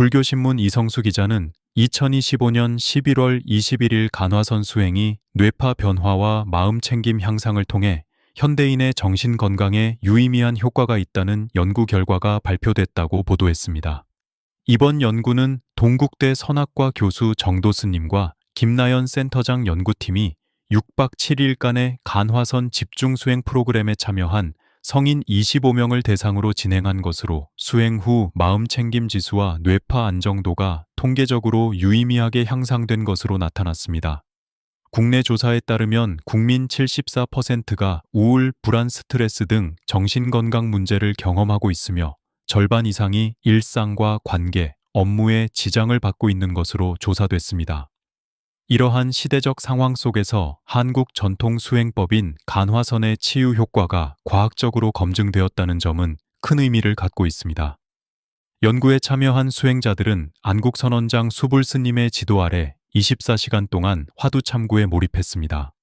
불교신문 이성수 기자는 2025년 11월 21일 간화선 수행이 뇌파 변화와 마음 챙김 향상을 통해 현대인의 정신 건강에 유의미한 효과가 있다는 연구 결과가 발표됐다고 보도했습니다. 이번 연구는 동국대 선학과 교수 정도스님과 김나연 센터장 연구팀이 6박 7일간의 간화선 집중 수행 프로그램에 참여한 성인 25명을 대상으로 진행한 것으로 수행 후 마음 챙김 지수와 뇌파 안정도가 통계적으로 유의미하게 향상된 것으로 나타났습니다. 국내 조사에 따르면 국민 74%가 우울, 불안, 스트레스 등 정신건강 문제를 경험하고 있으며 절반 이상이 일상과 관계, 업무에 지장을 받고 있는 것으로 조사됐습니다. 이러한 시대적 상황 속에서 한국 전통 수행법인 간화선의 치유 효과가 과학적으로 검증되었다는 점은 큰 의미를 갖고 있습니다. 연구에 참여한 수행자들은 안국선원장 수불스님의 지도 아래 24시간 동안 화두 참구에 몰입했습니다.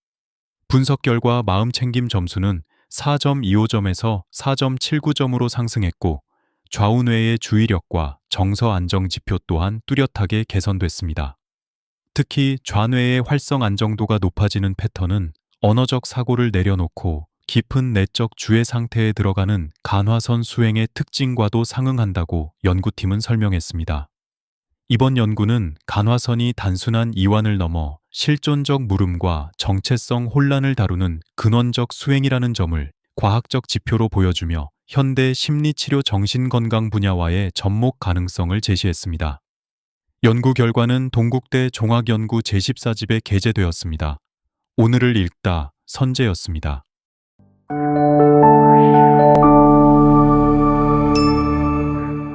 분석 결과 마음 챙김 점수는 4.25점에서 4.79점으로 상승했고 좌우뇌의 주의력과 정서 안정 지표 또한 뚜렷하게 개선됐습니다. 특히 좌뇌의 활성 안정도가 높아지는 패턴은 언어적 사고를 내려놓고 깊은 내적 주의 상태에 들어가는 간화선 수행의 특징과도 상응한다고 연구팀은 설명했습니다. 이번 연구는 간화선이 단순한 이완을 넘어 실존적 물음과 정체성 혼란을 다루는 근원적 수행이라는 점을 과학적 지표로 보여주며 현대 심리치료 정신건강 분야와의 접목 가능성을 제시했습니다. 연구 결과는 동국대 종합연구 제14집에 게재되었습니다. 오늘을 읽다 선재였습니다.